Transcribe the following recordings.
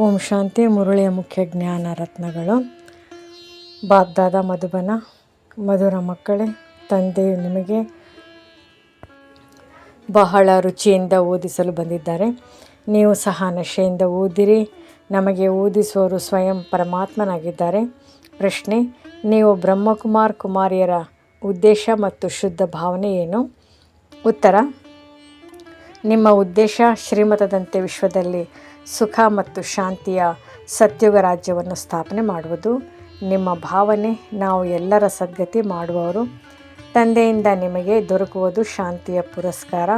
ಓಂ ಶಾಂತಿ ಮುರುಳಿಯ ಮುಖ್ಯ ಜ್ಞಾನ ರತ್ನಗಳು. ಬಾಗ್ದಾದ ಮಧುಬನ, ಮಧುರ ಮಕ್ಕಳೇ, ತಂದೆಯು ನಿಮಗೆ ಬಹಳ ರುಚಿಯಿಂದ ಓದಿಸಲು ಬಂದಿದ್ದಾರೆ. ನೀವು ಸಹ ನಶೆಯಿಂದ ಓದಿರಿ. ನಮಗೆ ಓದಿಸುವವರು ಸ್ವಯಂ ಪರಮಾತ್ಮನಾಗಿದ್ದಾರೆ. ಪ್ರಶ್ನೆ, ನೀವು ಬ್ರಹ್ಮಕುಮಾರ್ ಕುಮಾರಿಯರ ಉದ್ದೇಶ ಮತ್ತು ಶುದ್ಧ ಭಾವನೆ ಏನು? ಉತ್ತರ, ನಿಮ್ಮ ಉದ್ದೇಶ ಶ್ರೀಮತದಂತೆ ವಿಶ್ವದಲ್ಲಿ ಸುಖ ಮತ್ತು ಶಾಂತಿಯ ಸತ್ಯುಗ ರಾಜ್ಯವನ್ನು ಸ್ಥಾಪನೆ ಮಾಡುವುದು. ನಿಮ್ಮ ಭಾವನೆ, ನಾವು ಎಲ್ಲರ ಸದ್ಗತಿ ಮಾಡುವವರು. ತಂದೆಯಿಂದ ನಿಮಗೆ ದೊರಕುವುದು ಶಾಂತಿಯ ಪುರಸ್ಕಾರ.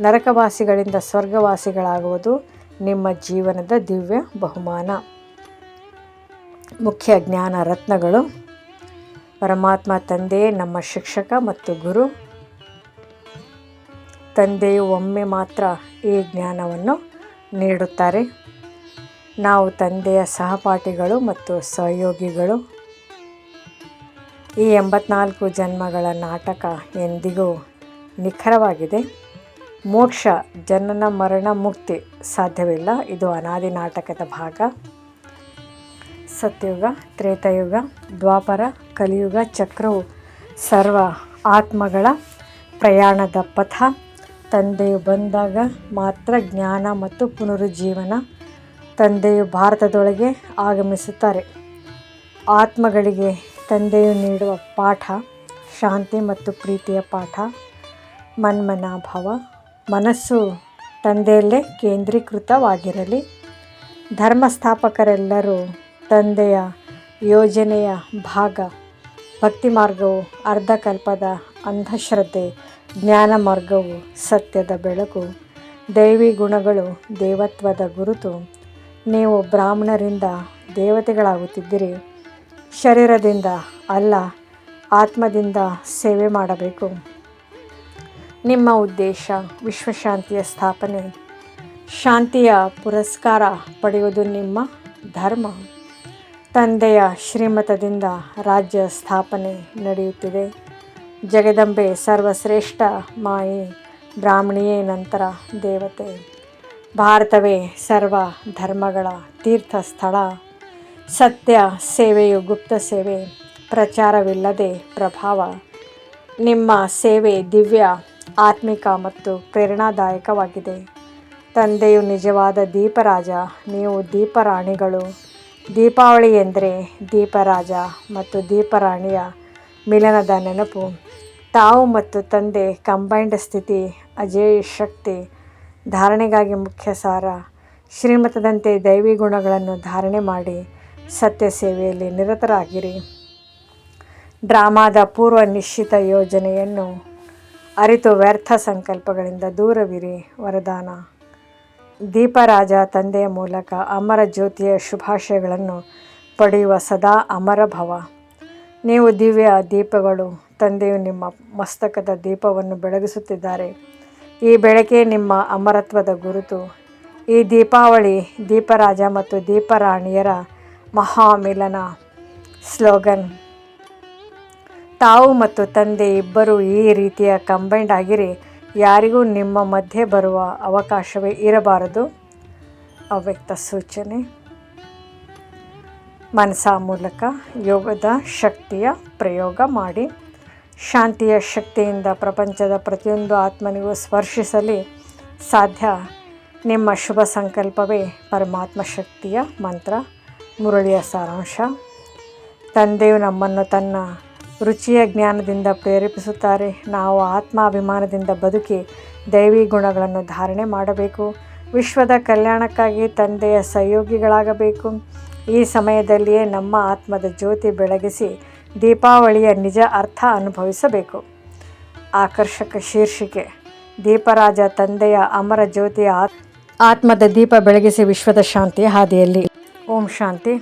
ನರಕವಾಸಿಗಳಿಂದ ಸ್ವರ್ಗವಾಸಿಗಳಾಗುವುದು ನಿಮ್ಮ ಜೀವನದ ದಿವ್ಯ ಬಹುಮಾನ. ಮುಖ್ಯ ಜ್ಞಾನ ರತ್ನಗಳು. ಪರಮಾತ್ಮ ತಂದೆಯೇ ನಮ್ಮ ಶಿಕ್ಷಕ ಮತ್ತು ಗುರು. ತಂದೆಯು ಒಮ್ಮೆ ಮಾತ್ರ ಈ ಜ್ಞಾನವನ್ನು ನೀಡುತ್ತಾರೆ. ನಾವು ತಂದೆಯ ಸಹಪಾಠಿಗಳು ಮತ್ತು ಸಹಯೋಗಿಗಳು. ಈ ಎಂಬತ್ನಾಲ್ಕು ಜನ್ಮಗಳ ನಾಟಕ ಎಂದಿಗೂ ನಿಖರವಾಗಿದೆ. ಮೋಕ್ಷ, ಜನನ, ಮರಣ, ಮುಕ್ತಿ ಸಾಧ್ಯವಿಲ್ಲ. ಇದು ಅನಾದಿ ನಾಟಕದ ಭಾಗ. ಸತ್ಯಯುಗ ತ್ರೇತಯುಗ, ದ್ವಾಪರ, ಕಲಿಯುಗ, ಚಕ್ರವು ಸರ್ವ ಆತ್ಮಗಳ ಪ್ರಯಾಣದ ಪಥ. ತಂದೆಯು ಬಂದಾಗ ಮಾತ್ರ ಜ್ಞಾನ ಮತ್ತು ಪುನರುಜ್ಜೀವನ ತಂದೆಯು ಭಾರತದೊಳಗೆ ಆಗಮಿಸುತ್ತಾರೆ. ಆತ್ಮಗಳಿಗೆ ತಂದೆಯು ನೀಡುವ ಪಾಠ, ಶಾಂತಿ ಮತ್ತು ಪ್ರೀತಿಯ ಪಾಠ, ಮನ್ಮನಾಭಾವ, ಮನಸ್ಸು ತಂದೆಯಲ್ಲೇ ಕೇಂದ್ರೀಕೃತವಾಗಿರಲಿ. ಧರ್ಮಸ್ಥಾಪಕರೆಲ್ಲರೂ ತಂದೆಯ ಯೋಜನೆಯ ಭಾಗ ಭಕ್ತಿ ಮಾರ್ಗವು ಅರ್ಧಕಲ್ಪದ ಅಂಧಶ್ರದ್ಧೆ ಜ್ಞಾನ ಮಾರ್ಗವು ಸತ್ಯದ ಬೆಳಕು, ದೈವಿ ಗುಣಗಳು ದೇವತ್ವದ ಗುರುತು. ನೀವು ಬ್ರಾಹ್ಮಣರಿಂದ ದೇವತೆಗಳಾಗುತ್ತಿದ್ದೀರಿ. ಶರೀರದಿಂದ ಅಲ್ಲ, ಆತ್ಮದಿಂದ ಸೇವೆ ಮಾಡಬೇಕು. ನಿಮ್ಮ ಉದ್ದೇಶ ವಿಶ್ವಶಾಂತಿಯ ಸ್ಥಾಪನೆ. ಶಾಂತಿಯ ಪುರಸ್ಕಾರ ಪಡೆಯುವುದು ನಿಮ್ಮ ಧರ್ಮ. ತಂದೆಯ ಶ್ರೀಮತದಿಂದ ರಾಜ್ಯ ಸ್ಥಾಪನೆ ನಡೆಯುತ್ತಿದೆ. ಜಗದಂಬೆ ಸರ್ವಶ್ರೇಷ್ಠ ಮಾಯಿ, ಬ್ರಾಹ್ಮಣಿಯೇ ನಂತರ ದೇವತೆ. ಭಾರತವೇ ಸರ್ವ ಧರ್ಮಗಳ ತೀರ್ಥ ಸ್ಥಳ ಸತ್ಯ ಸೇವೆಯು ಗುಪ್ತ ಸೇವೆ, ಪ್ರಚಾರವಿಲ್ಲದೆ ಪ್ರಭಾವ. ನಿಮ್ಮ ಸೇವೆ ದಿವ್ಯ, ಆತ್ಮಿಕ ಮತ್ತು ಪ್ರೇರಣಾದಾಯಕವಾಗಿದೆ. ತಂದೆಯು ನಿಜವಾದ ದೀಪರಾಜ, ನೀವು ದೀಪರಾಣಿಗಳು. ದೀಪಾವಳಿ ಎಂದರೆ ದೀಪರಾಜ ಮತ್ತು ದೀಪರಾಣಿಯ ಮಿಲನದ ನೆನಪು. ತಾವು ಮತ್ತು ತಂದೆ ಕಂಬೈಂಡ್ ಸ್ಥಿತಿ, ಅಜೇಯ ಶಕ್ತಿ, ಧಾರಣೆಗಾಗಿ ಮುಖ್ಯ ಸಾರ. ಶ್ರೀಮತದಂತೆ ದೈವಿ ಗುಣಗಳನ್ನು ಧಾರಣೆ ಮಾಡಿ ಸತ್ಯ ಸೇವೆಯಲ್ಲಿ ನಿರತರಾಗಿರಿ. ಡ್ರಾಮಾದ ಪೂರ್ವ ನಿಶ್ಚಿತ ಯೋಜನೆಯನ್ನು ಅರಿತು ವ್ಯರ್ಥ ಸಂಕಲ್ಪಗಳಿಂದ ದೂರವಿರಿ, ವರದಾನ. ದೀಪರಾಜ ತಂದೆಯ ಮೂಲಕ ಅಮರ ಜ್ಯೋತಿಯ ಶುಭಾಶಯಗಳನ್ನು ಪಡೆಯುವ ಸದಾ ಅಮರ ಭವ. ನೀವು ದಿವ್ಯ ದೀಪಗಳು, ತಂದೆಯು ನಿಮ್ಮ ಮಸ್ತಕದ ದೀಪವನ್ನು ಬೆಳಗಿಸುತ್ತಿದ್ದಾರೆ. ಈ ಬೆಳಕೆ ನಿಮ್ಮ ಅಮರತ್ವದ ಗುರುತು. ಈ ದೀಪಾವಳಿ ದೀಪರಾಜ ಮತ್ತು ದೀಪರಾಣಿಯರ ಮಹಾಮಿಲನ ಸ್ಲೋಗನ್. ತಾವು ಮತ್ತು ತಂದೆ ಇಬ್ಬರು ಈ ರೀತಿಯ ಕಂಬೈಂಡ್ ಆಗಿರಿ. ಯಾರಿಗೂ ನಿಮ್ಮ ಮಧ್ಯೆ ಬರುವ ಅವಕಾಶವೇ ಇರಬಾರದು. ಅವ್ಯಕ್ತ ಸೂಚನೆ. ಮನಸ ಮೂಲಕ ಯೋಗದ ಶಕ್ತಿಯ ಪ್ರಯೋಗ ಮಾಡಿ ಶಾಂತಿಯ ಶಕ್ತಿಯಿಂದ ಪ್ರಪಂಚದ ಪ್ರತಿಯೊಂದು ಆತ್ಮನಿಗೂ ಸ್ಪರ್ಶಿಸಲಿ ಸಾಧ್ಯ ನಿಮ್ಮ ಶುಭ ಸಂಕಲ್ಪವೇ ಪರಮಾತ್ಮ ಶಕ್ತಿಯ ಮಂತ್ರ, ಮುರಳಿಯ ಸಾರಾಂಶ. ತಂದೆಯು ನಮ್ಮನ್ನು ತನ್ನ ರುಚಿಯ ಜ್ಞಾನದಿಂದ ಪ್ರೇರೇಪಿಸುತ್ತಾರೆ. ನಾವು ಆತ್ಮಾಭಿಮಾನದಿಂದ ಬದುಕಿ ದೈವಿ ಗುಣಗಳನ್ನು ಧಾರಣೆ ಮಾಡಬೇಕು. ವಿಶ್ವದ ಕಲ್ಯಾಣಕ್ಕಾಗಿ ತಂದೆಯ ಸಹಯೋಗಿಗಳಾಗಬೇಕು. ಈ ಸಮಯದಲ್ಲಿಯೇ ನಮ್ಮ ಆತ್ಮದ ಜ್ಯೋತಿ ಬೆಳಗಿಸಿ ದೀಪಾವಳಿಯ ನಿಜ ಅರ್ಥ ಅನುಭವಿಸಬೇಕು. ಆಕರ್ಷಕ ಶೀರ್ಷಿಕೆ, ದೀಪರಾಜ ತಂದೆಯ ಅಮರ ಜ್ಯೋತಿಯ ಆತ್ಮದ ದೀಪ ಬೆಳಗಿಸಿ ವಿಶ್ವದ ಶಾಂತಿಯ ಹಾದಿಯಲ್ಲಿ. ಓಂ ಶಾಂತಿ.